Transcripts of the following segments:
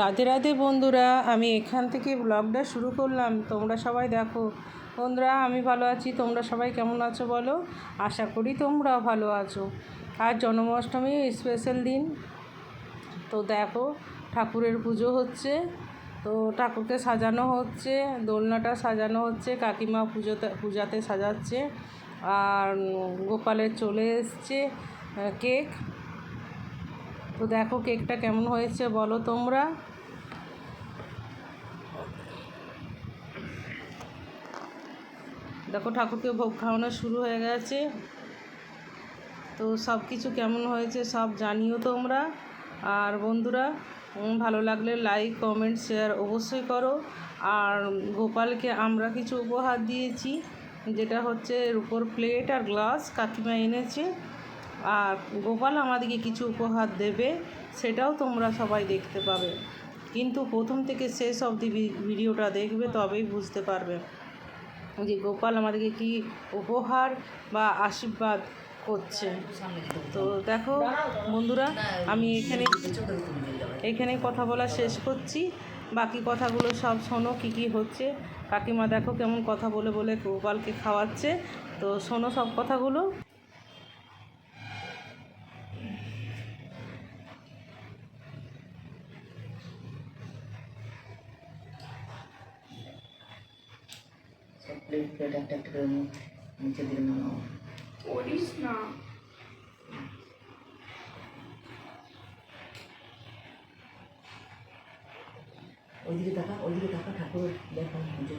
রাধে রাধে বন্ধুরা, আমি এখান থেকে ব্লগটা শুরু করলাম। তোমরা সবাই দেখো। বন্ধুরা, আমি ভালো আছি। তোমরা সবাই কেমন আছো বলো? আশা করি তোমরাও ভালো আছো। আর জন্মাষ্টমী স্পেশাল দিন। তো দেখো, ঠাকুরের পুজো হচ্ছে। তো ঠাকুরকে সাজানো হচ্ছে, দোলনাটা সাজানো হচ্ছে, কাকিমা পুজোতে, পূজাতে সাজাচ্ছে। আর গোপালের চলে এসছে কেক। তো দেখো কেকটা কেমন হয়েছে বলো তোমরা। দেখো ঠাকুরকে ভোগ খাওয়ানো শুরু হয়ে গেছে। তো সব কিছু কেমন হয়েছে সব জানিও তোমরা। আর বন্ধুরা ভালো লাগলে লাইক কমেন্ট শেয়ার অবশ্যই করো। আর গোপালকে আমরা কিছু উপহার দিয়েছি, যেটা হচ্ছে রুপোর প্লেট আর গ্লাস কাকিমা এনেছে। আর গোপাল আমাদেরকে কিছু উপহার দেবে, সেটাও তোমরা সবাই দেখতে পাবে। কিন্তু প্রথম থেকে শেষ অবধি ভিডিওটা দেখবে, তবেই বুঝতে পারবে যে গোপাল আমাদেরকে কি উপহার বা আশীর্বাদ করছে। তো দেখো বন্ধুরা, আমি এখানে এখানেই কথা বলা শেষ করছি। বাকি কথাগুলো সব শোনো, কী কী হচ্ছে। কাকিমা দেখো কেমন কথা বলে বলে গোপালকে খাওয়াচ্ছে। তো শোনো সব কথাগুলো। সব প্লেট প্লেট একটা একটা করে নিচে দিয়ে নামাও করিস না। ওইদিকে দেখা ওইদিকে দেখা ঠাকুর দেখা সেটা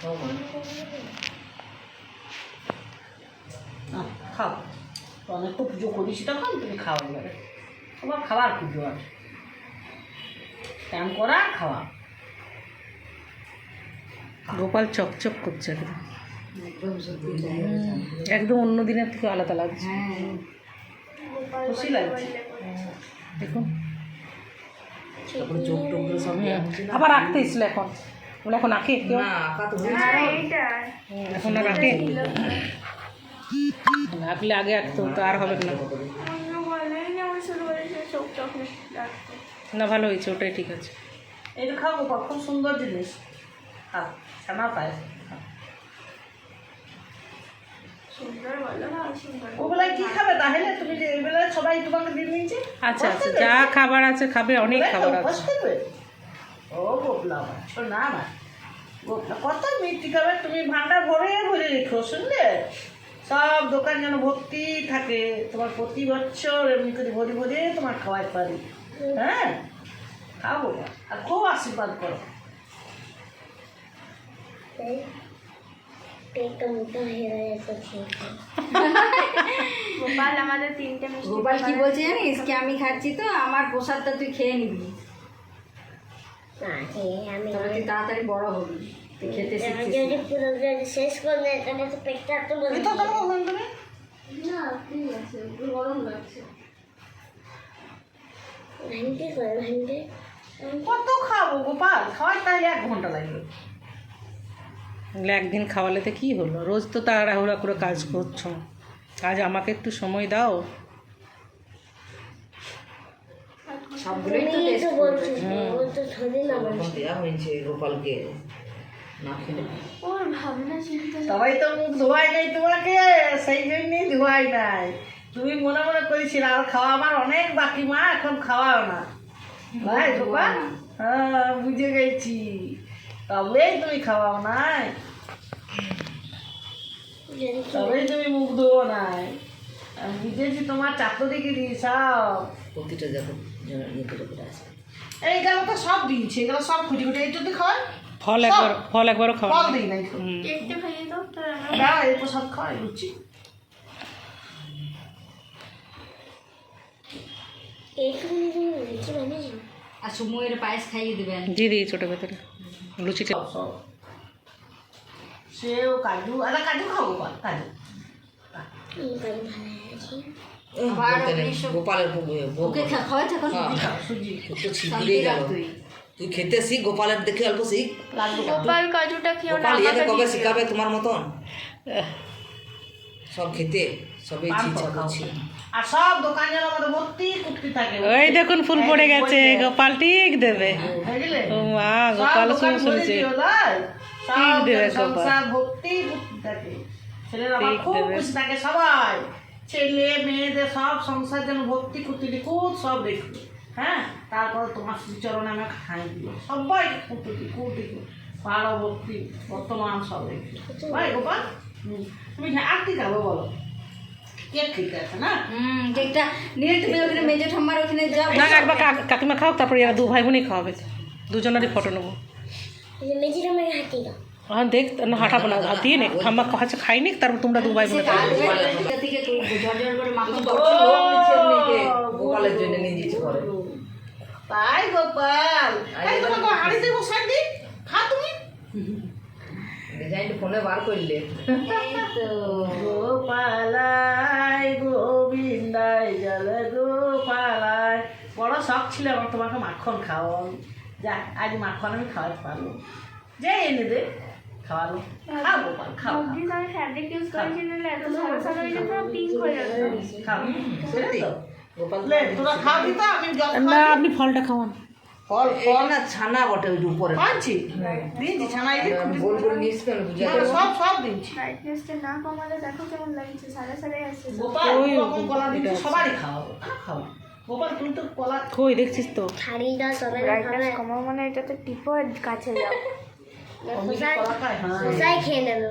সব খাও। তো অনেক তো পুজো করিস তখন তুমি খাও এবারে তোমার খাবার পুজো আছে স্নান করা খাওয়া। গোপাল চকচক করছে একদম। একদম অন্য দিনের থেকে আলাদা লাগছে। হ্যাঁ। খুশি লাগছে। দেখুন। চোখ টোকগুলো আবার রাখতে ইসলে এখন। বলে এখন আঁকে কেউ? এইটা। এখন আর আঁকে। রাখলে আগে আঁকতো তো আর হবে না। না ভালো হয়েছে ওটাই ঠিক আছে। এটা খাও গোপাল খুব সুন্দর জিনিস। খাও ছানা পায়। সুন্দর না সুন্দর ওবেলায় খাবে তাহলে? তুমি যে এই সবাই তোমাকে দিয়ে নিয়েছে আচ্ছা আচ্ছা যা খাবার আছে খাবে অনেক খাবার আছে। ও গোপলা না কত মিষ্টি খাবে? তুমি ভান্ডার ভরে ভরে রেখো শুনলে? সব দোকান যেন ভর্তি থাকে। তোমার প্রতি বছর এমনি করে ভরে ভরে তোমার খাওয়াই পারি হ্যাঁ? খাব আর খুব আশীর্বাদ করো। গোপাল আমাদের তিনটে মিষ্টি গোপাল কি বলছে জানিস? কি আমি খাচ্ছি তো? আমার প্রসাদটা তুই খেয়ে নিবি। তাড়াতাড়ি বড় হবি। খেতে শিখছিস শেষ তো পেটটা তো না ঠিক আছে? গরম লাগছে। করে কত খাব গোপাল? খাওয়াই তাহলে এক ঘণ্টা লাগবে। একদিন খাওয়ালে তো কী হলো? রোজ তো তাড়াহুড়া করে কাজ করছ। আজ আমাকে একটু সময় দাও। সবগুলোই তো এখন দেওয়া হয়েছে গোপালকে। না খেলে। ওর ভাবনা চিন্তা সবাই তো মুখ ধোয়াই নাই তোমাকে সেই জন্যই ধোয়াই নাই। তুমি মনে মনে করেছিল আর খাওয়া আমার অনেক বাকি মা এখন খাওয়াও না। ভাই গোপাল হ্যাঁ বুঝে গেছি। তবেই তুমি খাওয়াও নাই। তবেই তুমি মুখ ধোও নাই। আমি বুঝেছি তোমার চাকরিকে দিয়ে সব প্রতিটা এই গেল তো সব দিয়েছে এগুলো সব খুঁটি খুঁটি এই যদি খাওয়াই? ফল একবার ফল একবারও খাওয়া ফল দিই নাই কেকটা খাইয়ে দাও না এই খাওয়াই লুচি এইখানে তুমি লিচি বানিয়েছো আর সুমুয়ের পায়েস খাইয়ে দেবেন। দিয়ে দিই ছোটো ভেতরে। সব সব। সেও কাজু কাজু খাব কাজু। ওকে খাওয়াচ্ছে এখন সুজি তুই খেতে শিখ গোপালের দেখে অল্প শিখ। গোপাল কাজুটা খেয়েও না গোপাল ইয়াকে কবে শিখাবে তোমার মতন? সব খেতে সবে ইচ্ছে করছে। আর সব দোকান যেন আমাদের ভর্তি থাকে। ওই দেখুন ফুল পড়ে গেছে গোপাল ঠিক দেবে। ও মা গোপাল শুনে শুনছে ঠিক দেবে গোপাল। সংসার ভর্তি থাকে। ছেলেরা আমার খুব খুশি থাকে সবাই। ছেলে মেয়েদের সব সংসার যেন ভর্তি কুর্তি লিখুত সব দেখবে। হ্যাঁ তারপরে তোমার শ্রীচরণে আমি খাই দিও সবাই কুর্তি পাড়ো ভর্তি বর্তমান সব দেখবে ভাই গোপাল। তুমি আর কি খাব বলো কাকিমা খাও তারপরে দু ভাই বোনই খাওয়াবে দুজনেরই ফটো নেব হ্যাঁ দেখ না হাঁটাবো না দিয়ে নে ঠাম্মা কাছে খাই নি তারপর তোমরা দু ভাই বোন তুই গোপাল। তাই তোমাকে হাড়িতে বসাই দি খা তুমি। ডিজাইন ফোনে বার করলে। গোপালাই গোবিন্দাই জল গোপালাই। বড় শখ ছিল আমার তোমাকে মাখন খাওয়াও যা আজ মাখন আমি খাওয়াতে পারব। যে এনে দে খাওয়ালো খাও গোপাল খাও খাও, হয়ে হয়ে না আপনি ফলটা খাওয়ান। ফল ফল না ছানা বটে ওই উপরে। খাচ্ছি দিয়েছি ছানাই দিয়ে খুব গোল করে নিস কেন? সব সব দিচ্ছি ব্রাইটনেসটা না কমালে দেখো কেমন লাগছে সাদা সাদাই আসছে গোপাল ওই রকম কলা দিচ্ছি সবারই খাও খাও গোপাল তুমি তো কলা কই দেখছিস তো? শাড়ি দাও তবে ব্রাইটনেস কমাও মানে এটাতে টিপো আর কাছে যাও। হ্যাঁ। খেয়ে নেবে।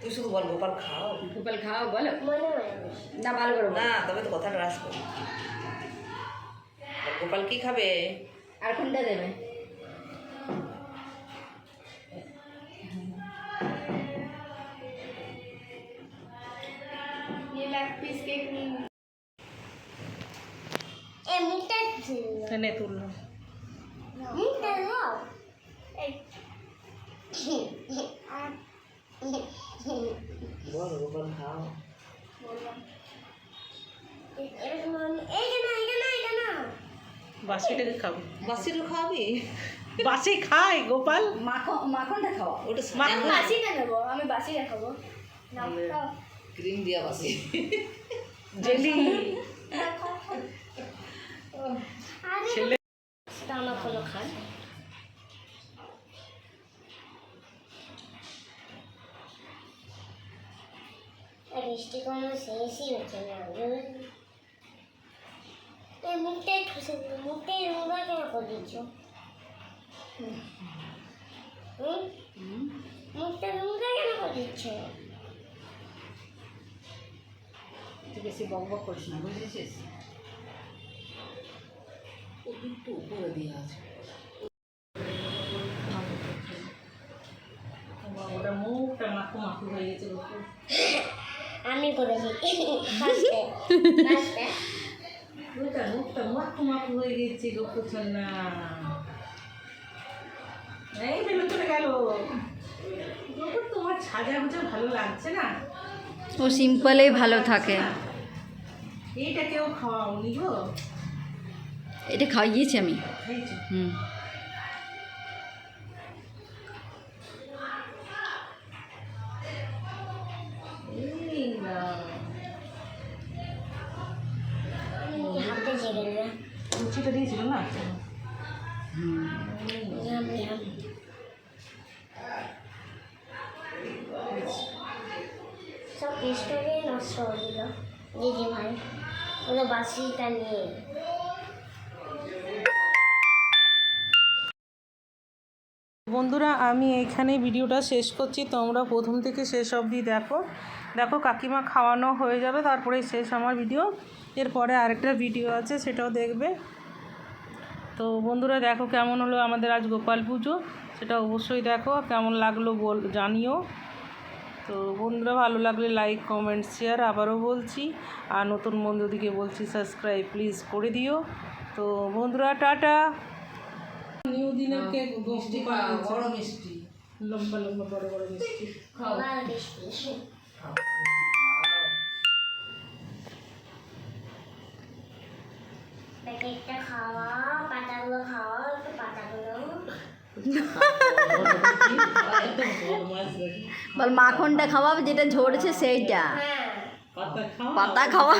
তুই শুধু বল গোপাল খাও। গোপাল খাও বলো। না ভালো করে। বলো। না তবে তো কথাটা রাস করি। গোপাল কি খাবে? আর কোনটা দেবে? নি। এ মুখটা নে তুললাম মুখটা দাও এই বল গোপাল খাও বললাম বাসিটাকে খাবে। বাসিরও খাওয়াবি বাসি খায় গোপাল। মাখন মাখনটা খাওয়া ওটা আমি বাসিটা নেব আমি বাসি দেখাবো না খাও। ক্রিম দিয়া বাসি। জেলি। ছেলে আমার কোনো খান। বৃষ্টি কোনো শেষই হচ্ছে না। মুখটাই ঠুসে দিল মুখটাই রোগা কেন করে দিচ্ছ? মুখটা রোগা কেন করে দিচ্ছ তুই বেশি বক বক করিস না বুঝেছিস একটু উপরে দিয়ে আছে ওটা মুখটা মাখু মাখু হয়ে গেছে আমি করেছি মুখটা মাখু মাখু হয়ে গেছে গোপুর না এই বেলু চলে গেল। তোমার সাজা গুজা ভালো লাগছে না? ও সিম্পলেই ভালো থাকে। এইটা কেউ খাওয়াওনি গো? এটা খাইয়েছি আমি। হুম। বন্ধুরা, আমি এইখানে ভিডিওটা শেষ করছি। তোমরা প্রথম থেকে শেষ অবধি দেখো। দেখো, কাকিমা খাওয়ানো হয়ে যাবে তারপরে শেষ আমার ভিডিও। এরপরে আরেকটা ভিডিও আছে, সেটাও দেখবে। তো বন্ধুরা, দেখো কেমন হলো আমাদের আজ গোপাল পুজো। সেটা অবশ্যই দেখো, কেমন লাগল বল জানিও। তো বন্ধুরা ভালো লাগলে লাইক কমেন্ট শেয়ার আবারও বলছি। আর নতুন বন্ধুদিকে বলছি সাবস্ক্রাইব প্লিজ করে দিও। তো বন্ধুরা টাটা। নিউ দিনের কেক মিষ্টি বড় মিষ্টি। লম্বা লম্বা বড় বড় মিষ্টি। খাওয়া পাতাগুলো খাওয়া একটু পাতাগুলো। বল মাখনটা খাওয়াবে যেটা ঝরছে সেইটা। হ্যাঁ। পাতা খাও পাতা খাওয়া?